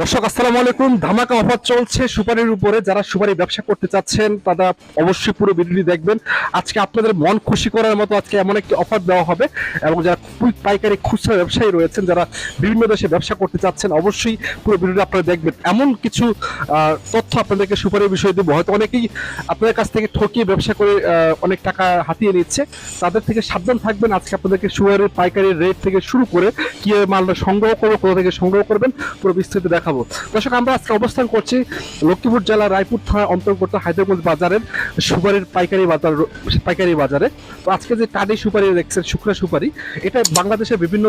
দর্শক, আসসালামু আলাইকুম। ধামাকা অফার চলছে সুপারির উপরে। যারা সুপারি ব্যবসা করতে চাচ্ছেন, তারা অবশ্যই পুরো ভিডিওটি দেখবেন। আজকে আপনাদের মন খুশি করার মতো আজকে এমন একটি অফার দেওয়া হবে এবং যারা পাইকারি খুচরা ব্যবসায়ী রয়েছেন, যারা বিভিন্ন দেশে ব্যবসা করতে চাচ্ছেন, অবশ্যই পুরো ভিডিওটি আপনারা দেখবেন। এমন কিছু তথ্য আপনাদেরকে সুপারির বিষয়ে দেবো। হয়তো অনেকেই আপনাদের কাছ থেকে ঠকিয়ে ব্যবসা করে অনেক টাকা হাতিয়ে নিচ্ছে। তাদের থেকে সাবধান থাকবেন। আজকে আপনাদেরকে সুপারির পাইকারি রেট থেকে শুরু করে কীভাবে মালটা সংগ্রহ করব, কোথা থেকে সংগ্রহ করবেন, পুরো বিস্তারিত দেখাবো। দর্শক, আমরা আজকে অবস্থান করছি লক্ষ্মীপুর জেলার রায়পুর থানা অন্তর্গত হায়দ্রাবাদ বাজারের সুপারির পাইকারি বাজার পাইকারি বাজারে। তো আজকে যে কাঠি সুপারি দেখছেন, শুকনা সুপারি, এটা বাংলাদেশের বিভিন্ন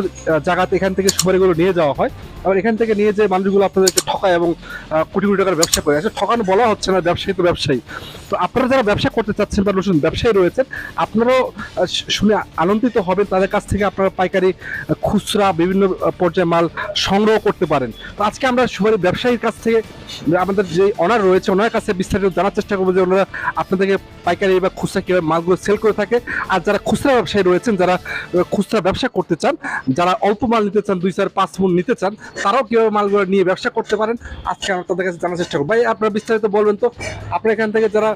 জায়গাতে এখান থেকে সুপারিগুলো নিয়ে যাওয়া হয়। আবার এখান থেকে নিয়ে যে মানুষগুলো আপনাদেরকে ঠকায় এবং কোটি কোটি টাকার ব্যবসা করে। আসলে ঠকানো বলা হচ্ছে না, ব্যবসায়ী তো ব্যবসায়ী। তো আপনারা যারা ব্যবসা করতে চাচ্ছেন বা নতুন ব্যবসায়ী রয়েছেন, আপনারাও শুনে আনন্দিত হবেন। তাদের কাছ থেকে আপনারা পাইকারি খুচরা বিভিন্ন পর্যায়ে মাল সংগ্রহ করতে পারেন। তো আজকে আমরা সুপারি ব্যবসায়ীর কাছ থেকে আমাদের যে অনার রয়েছে, ওনার কাছে বিস্তারিত জানার চেষ্টা করব যে ওনারা আপনাদেরকে পাইকারি বা খুচরা কীভাবে মালগুলো সেল করে থাকে। আর যারা খুচরা ব্যবসায়ী রয়েছেন, যারা খুচরা ব্যবসা করতে চান, যারা অল্প মাল নিতে চান, দুই চার পাঁচ মন নিতে চান, তারাও কীভাবে মালগুলো নিয়ে ব্যবসা করতে পারেন, আজকে আমরা তাদের কাছে জানার চেষ্টা করব। ভাই, আপনারা বিস্তারিত বলবেন তো, আপনার এখান থেকে যারা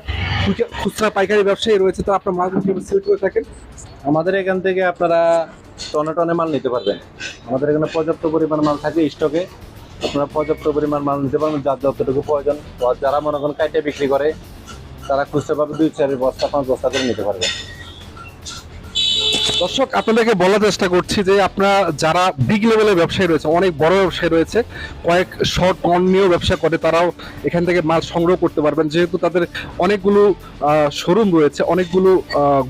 খুচরা- পাইকারি ব্যবসায়ী রয়েছে, তারা আপনার মালগুলো কীভাবে সেল করে থাকেন? আমাদের এখান থেকে আপনারা টনে টনে মাল নিতে পারবেন। আমাদের এখানে পর্যাপ্ত পরিমাণ মাল থাকে স্টকে আপনারা পর্যাপ্ত পরিমাণ মাল নিতে পারবেন, যার যতটুকু প্রয়োজন। যারা মনে করেন কাইটে বিক্রি করে, তারা খুচরা পাবে দুই চার বস্তা, পাঁচ বস্তা করে নিতে পারবে। দর্শক, আপনাদেরকে বলার চেষ্টা করছি যে আপনারা যারা বিগ লেভেলের ব্যবসায়ী রয়েছে, অনেক বড় ব্যবসায়ী রয়েছে, কয়েক শর্ট টন নিয়েও ব্যবসা করে, তারাও এখান থেকে মাল সংগ্রহ করতে পারবেন। যেহেতু তাদের অনেকগুলো শোরুম রয়েছে, অনেকগুলো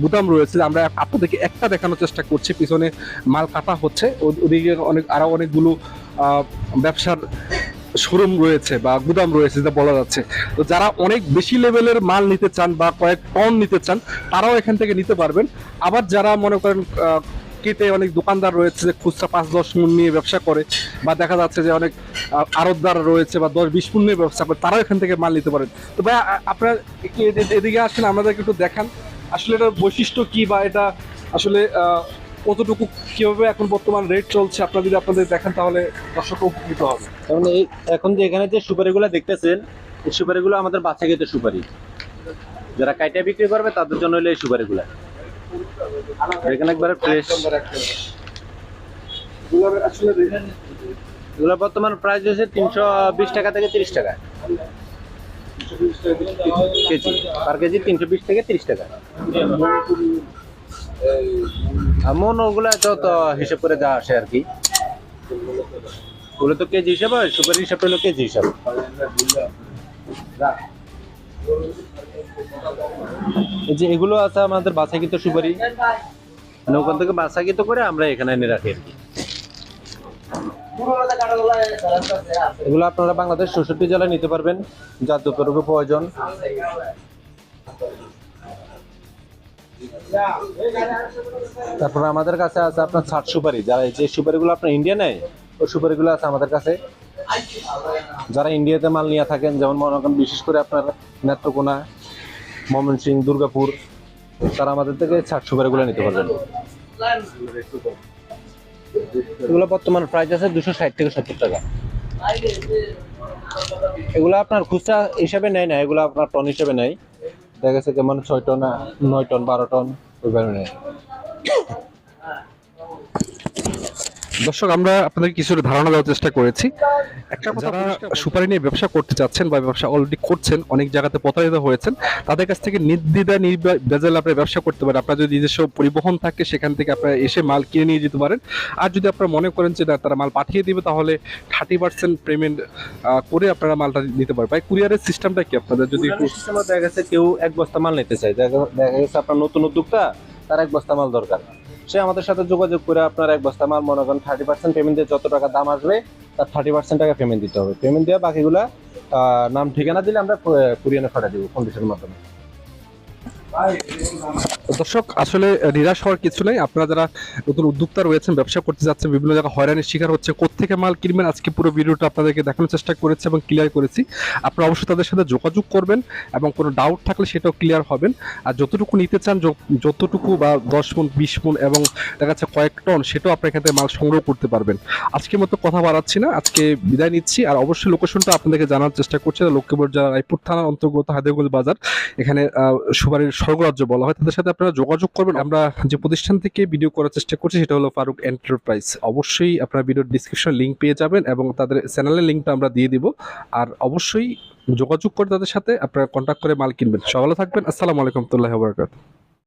গুদাম রয়েছে, আমরা আপনাদেরকে একটা দেখানোর চেষ্টা করছি, পিছনে মাল কাটা হচ্ছে ওদিকে অনেক আরও অনেকগুলো ব্যবসার শোরুম রয়েছে বা গুদাম রয়েছে, যেটা বলা যাচ্ছে। তো যারা অনেক বেশি লেভেলের মাল নিতে চান বা কয়েক টন নিতে চান, তারাও এখান থেকে নিতে পারবেন। আবার যারা মনে করেন কেটে অনেক দোকানদার রয়েছে যে খুচরা পাঁচ, দশ মন নিয়ে ব্যবসা করে, বা দেখা যাচ্ছে যে অনেক আড়তদার রয়েছে বা দশ, বিশ মন নিয়ে ব্যবসা করে, তারাও এখান থেকে মাল নিতে পারেন। তো ভাই আপনার এদিকে আসেন, আমাদেরকে একটু দেখান। আসলে এটার বৈশিষ্ট্য কি বা এটা আসলে কতটুকু কীভাবে এখন বর্তমান রেট চলছে, আপনারা যদি আপনাদের দেখেন তাহলে দর্শক উপকৃত হবে। কারণ এই এখন যে এখানে যে সুপারিগুলো দেখতেছেন, এই সুপারিগুলো আমাদের বাচ্চা খেতে সুপারি। যারা কাইটা বিক্রি করবে, তাদের জন্য হলো এই সুপারিগুলো। এখানে একবারে ফ্রেশ বর্তমান প্রাইস হচ্ছে তিনশো বিশ টাকা থেকে তিরিশ টাকা। কেজি। পার কেজি তিনশো বিশ থেকে তিরিশ টাকা। মন ওগুলো তো তো হিসেব করে যা আসে আর কি। ওগুলো তো কেজি হিসাবে হয়, সুপারি হিসাবে হলো কেজি হিসাবে। এই যে এগুলো আছে আমাদের বাছাকৃত সুপারি। মানে ওখান থেকে বাছাকৃত করে আমরা এখানে এনে রাখি আর কি। এগুলো আপনারা বাংলাদেশ চৌষট্টি জেলায় নিতে পারবেন, যার যতটুকু প্রয়োজন। তারপর আমাদের কাছে আছে আপনার ছাট সুপারি। যারা যে সুপারিগুলো আপনার ইন্ডিয়া নেয়, ওই সুপারিগুলো আছে আমাদের কাছে। যারা ইন্ডিয়াতে মাল নিয়ে থাকেন, যেমন মনে করেন বিশেষ করে আপনার নেত্রকোনা, ময়মনসিং, দুর্গাপুর, তারা আমাদের থেকে ছাট সুপারিগুলো নিতে পারবেন। এগুলো বর্তমান প্রাইস আছে দুশো ষাট থেকে সত্তর টাকা। এগুলো আপনার খুচরা হিসাবে নেয় না, এগুলো আপনার টন হিসাবে নেয়। দেখা গেছে কেমন ছয় টন নয় টন বারো টন ওই নেয়। দর্শক আমরা আপনাদের কিছু ধারণা দেওয়ার চেষ্টা করেছি। একটা যারা সুপারি নিয়ে ব্যবসা করতে চাচ্ছেন বা ব্যবসা অলরেডি করছেন অনেক জায়গাতে প্রতারিত হয়েছেন তাদের কাছ থেকে নির্দ্বিধা নির্বেজাল আপনি ব্যবসা করতে পারেন। আপনার যদি নিজস্ব পরিবহন থাকে সেখান থেকে আপনারা এসে মাল কিনে নিয়ে যেতে পারেন। আর যদি আপনারা মনে করেন যে না তারা মাল পাঠিয়ে দিবে তাহলে থার্টি পার্সেন্ট পেমেন্ট করে আপনারা মালটা নিতে পারবেন। ভাই কুরিয়ারের সিস্টেমটা কি আপনাদের? যদি দেখা গেছে কেউ এক বস্তা মাল নিতে চায়। দেখা দেখা গেছে আপনার নতুন উদ্যোক্তা তার এক বস্তা মাল দরকার। সে আমাদের সাথে যোগাযোগ করে আপনার এক বস্তা মাল, মনে করেন থার্টি পার্সেন্ট পেমেন্ট দিয়ে যত টাকা দাম আসবে, তার থার্টি পার্সেন্ট টাকা পেমেন্ট দিতে হবে। পেমেন্ট দেওয়া বাকিগুলা নাম ঠিকানা দিলে আমরা কুরিয়ানে ফাটা দিব কন্ডিশনের মাধ্যমে। দর্শক, আসলে নিরাশ হওয়ার কিছু নেই। আপনারা যারা নতুন উদ্যোক্তা রয়েছেন, ব্যবসা করতে যাচ্ছেন, বিভিন্ন জায়গায় হয়রানির শিকার হচ্ছে কোথেকে মাল কিনবেন, আজকে পুরো ভিডিওটা আপনাদেরকে দেখানোর চেষ্টা করেছি এবং ক্লিয়ার করেছি। আপনারা অবশ্যই তাদের সাথে যোগাযোগ করবেন এবং কোনো ডাউট থাকলে সেটাও ক্লিয়ার হবেন। আর যতটুকু নিতে চান যতটুকু বা দশ মন, বিশ মন এবং দেখা যাচ্ছে কয়েক টন, সেটাও আপনার এখান থেকে মাল সংগ্রহ করতে পারবেন। আজকে মতো কথা বাড়াচ্ছি না, আজকে বিদায় নিচ্ছি। আর অবশ্যই লোকেশনটা আপনাদেরকে জানার চেষ্টা করছি লক্ষ্মীপুর জেলা রায়পুর থানার অন্তর্গত হায়দ্রাবাদ বাজার। এখানে সুপারির স্বর্গরাজ্য বলা হয়, তাদের সাথে আপনারা যোগাযোগ করবেন। আমরা যে প্রতিষ্ঠান থেকে ভিডিও করার চেষ্টা করছি, সেটা হলো ফারুক এন্টারপ্রাইজ অবশ্যই আপনারা ভিডিওর ডিসক্রিপশন লিঙ্ক পেয়ে যাবেন এবং তাদের চ্যানেলের লিঙ্কটা আমরা দিয়ে দিব। আর অবশ্যই যোগাযোগ করে তাদের সাথে আপনারা কন্ট্যাক্ট করে মাল কিনবেন। সকালে থাকবেন। আসসালামু আলাইকুম তুল্লাহ বরকাত